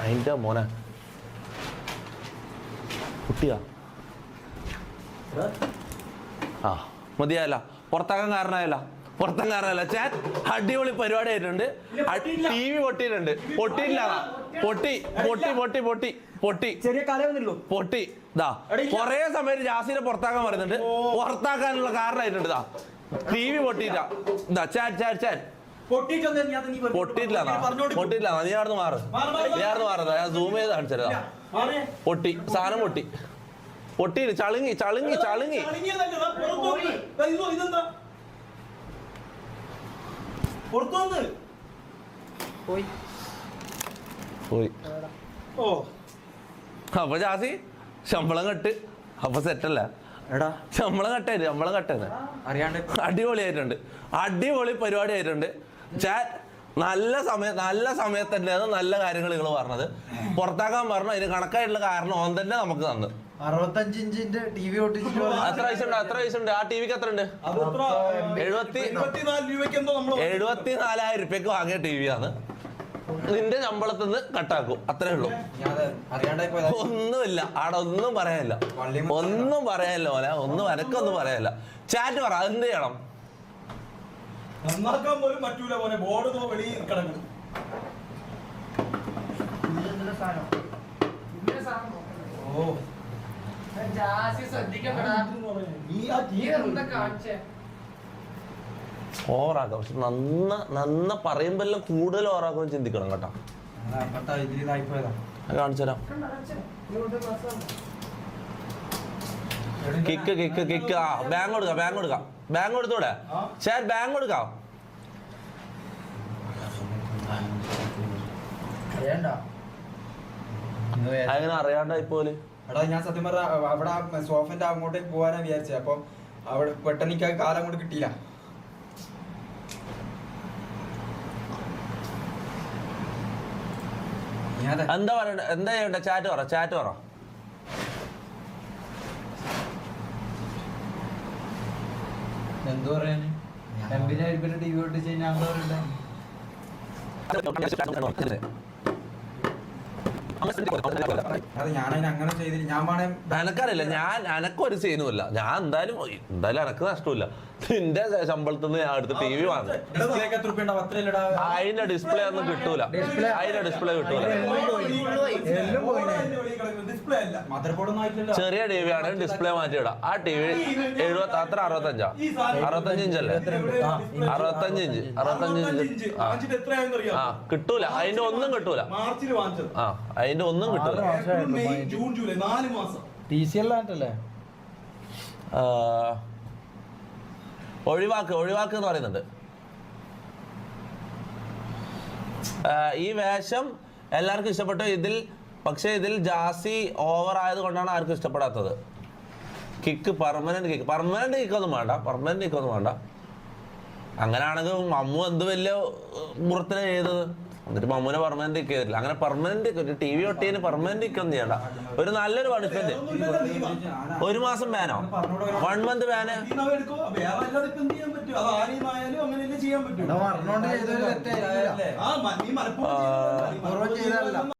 അതിന്റെ മോനെ. കുട്ടിയാ. ആ മതിയായല്ല. പുറത്താക്കാൻ കാരണമായല്ല. പുറത്താൻ കാരണമല്ല ചാൻ അടിപൊളി പരിപാടി ആയിട്ടുണ്ട്. ടി വി പൊട്ടിയിട്ടുണ്ട്. പൊട്ടിയില്ല പൊട്ടി പൊട്ടി പൊട്ടി പൊട്ടി പൊട്ടി. ചെറിയ പൊട്ടി. ഇതാ കൊറേ സമയത്ത് ജാസിനെ പുറത്താക്കാൻ പറയുന്നുണ്ട്. പുറത്താക്കാനുള്ള കാരണമായിട്ടുണ്ട്. ഇതാ ടി വി പൊട്ടിയില്ല ഇതാ ചാറ്റ് ചാറ്റ്. ചാൻ പൊട്ടിയിട്ടില്ല നീ. മാറ്. നീ ഞാൻ സൂം ചെയ്ത് കാണിച്ചതാ മാറ്. പൊട്ടി. സാധനം പൊട്ടി. പൊട്ടിയില്ല ചളുങ്ങി ചളുങ്ങി ചളുങ്ങി. പോയി. ഓ. അപ്പൊ ജാസി ശമ്പളം കെട്ട്. അപ്പൊ സെറ്റല്ല എടാ. ശമ്പളം കട്ടായിരുന്നു ശമ്പളം കട്ടായിരുന്നു അറിയാണ്ട്. അടിപൊളിയായിട്ടുണ്ട്. അടിപൊളി പരിപാടി ആയിട്ടുണ്ട് ചാൻ നല്ല സമയം നല്ല സമയത്ത് തന്നെയാണ് നല്ല കാര്യങ്ങൾ നിങ്ങൾ പറഞ്ഞത്. പുറത്താക്കാൻ പറഞ്ഞു അതിന് കണക്കായിട്ടുള്ള കാരണം ഓൻ തന്നെ നമുക്ക് തന്നു. അറുപത്തഞ്ച് ഇഞ്ചിന്റെ ടി വി ഒട്ടിച്ചിട്ട് എത്ര വയസ്സുണ്ട് എത്ര വയസ്സുണ്ട് ആ ടി വിക്ക് എത്ര ഉണ്ട്? അത് എത്ര? എഴുപത്തി എഴുപത്തിനാല് രൂപയ്ക്ക് വാങ്ങിയ ടി വി ആണ്. നിന്റെ ശമ്പളത്തിൽ നിന്ന് കട്ടാക്കും. അത്രേ ഉള്ളൂ. ഒന്നുമില്ല. ആടെ ഒന്നും പറയാനില്ല. ഒന്നും പറയാനില്ല മോനെ. ഒന്നും എനക്കൊന്നും പറയാനില്ല. ചാറ്റ് പറ എന്ത് ചെയ്യണം? നന്നാക്കാൻ പോലും പറ്റൂല പോലെ ബോർഡ് തോ വെളിയിൽ കിടക്കും ഓ. പക്ഷെ നന്ന നന്ന പറയുമ്പോ എല്ലാം കൂടുതൽ ഓറാക്കും ചിന്തിക്കണം കേട്ടോ. കാണിച്ചു തരാം കിക്ക് കിക്ക് കിക്ക് ആ ബാങ്ക് കൊടുക്കാം ബാങ്ക് കൊടുക്കാം. ബാങ്ക് കൊടുത്തൂടെ? ചാറ്റ് ബാങ്ക് കൊടുക്കാം. അങ്ങനെ അറിയാണ്ടായി പോലെ എടാ ഞാൻ സത്യം പറഞ്ഞ അവിടെ സോഫന്റെ അങ്ങോട്ടേക്ക് പോകാനാ വിചാരിച്ചത് അപ്പൊ അവിടെ പെട്ടെന്ന് എനിക്ക് കാലം അങ്ങോട്ട് കിട്ടിയില്ല. എന്താ പറയണ്ട? എന്താ ചെയ്യണ്ട? ചാറ്റ് പറ ചാറ്റ് പറ. എന്തു പറയാന്? എംപിനായിരിക്കും ടി വി ഒട്ടിച്ച് ചെയ്യാൻ പറയണ്ടേ ഞാൻ അനക്കൊരു സീനുമില്ല. ഞാൻ എന്തായാലും എന്തായാലും എനക്ക് നഷ്ടമില്ല. നിന്റെ ശമ്പളത്തിൽ നിന്ന് ഞാൻ എടുത്ത് ടി വി വാങ്ങി. അതിന്റെ ഡിസ്പ്ലേ ഒന്നും കിട്ടൂല. അതിന്റെ ഡിസ്പ്ലേ കിട്ടൂല. ചെറിയ ടി വി ആണെങ്കിൽ ഡിസ്പ്ലേ മാറ്റിയിടാം. ആ ടി വി എഴുപത്തി അത്ര അറുപത്തഞ്ചാ? അറുപത്തഞ്ച് ഇഞ്ച് അല്ലേ? അറുപത്തഞ്ച് ഇഞ്ച്. അറുപത്തഞ്ച് ഇഞ്ച്. ആ. കിട്ടൂല. അതിന്റെ ഒന്നും കിട്ടൂല. ആ അതിന്റെ ഒന്നും കിട്ടൂല. June July. നാല് മാസം. ടി സി അല്ലാണ്ടല്ലേ ആ, ഒഴിവാക്ക് ഒഴിവാക്ക് എന്ന് പറയുന്നുണ്ട്. ഈ വേഷം എല്ലാവർക്കും ഇഷ്ടപ്പെട്ടു. ഇതിൽ പക്ഷേ ഇതിൽ ജാസി ഓവർ ആയത് കൊണ്ടാണ് ആർക്കും ഇഷ്ടപ്പെടാത്തത്. Kick permanent kick permanent kick ഒന്നും വേണ്ട. പെർമനന്റ് കിക്ക് ഒന്നും വേണ്ട. അങ്ങനെയാണെങ്കിൽ മമ്മു എന്ത് വലിയ മുറത്തിനെ ചെയ്തത്? എന്നിട്ട് മമ്മൂനെ പെർമനന്റ് ചെയ്തിട്ടില്ല അങ്ങനെ പെർമനന്റ് ടി വി ഒട്ടിയതിന് പെർമനന്റ് ഒന്നും ചെയ്യണ്ട. ഒരു നല്ലൊരു പണിഷ്മെന്റ് ഒരു മാസം ബാനോ വൺ മന്ത് ബാന് ചെയ്യാൻ പറ്റും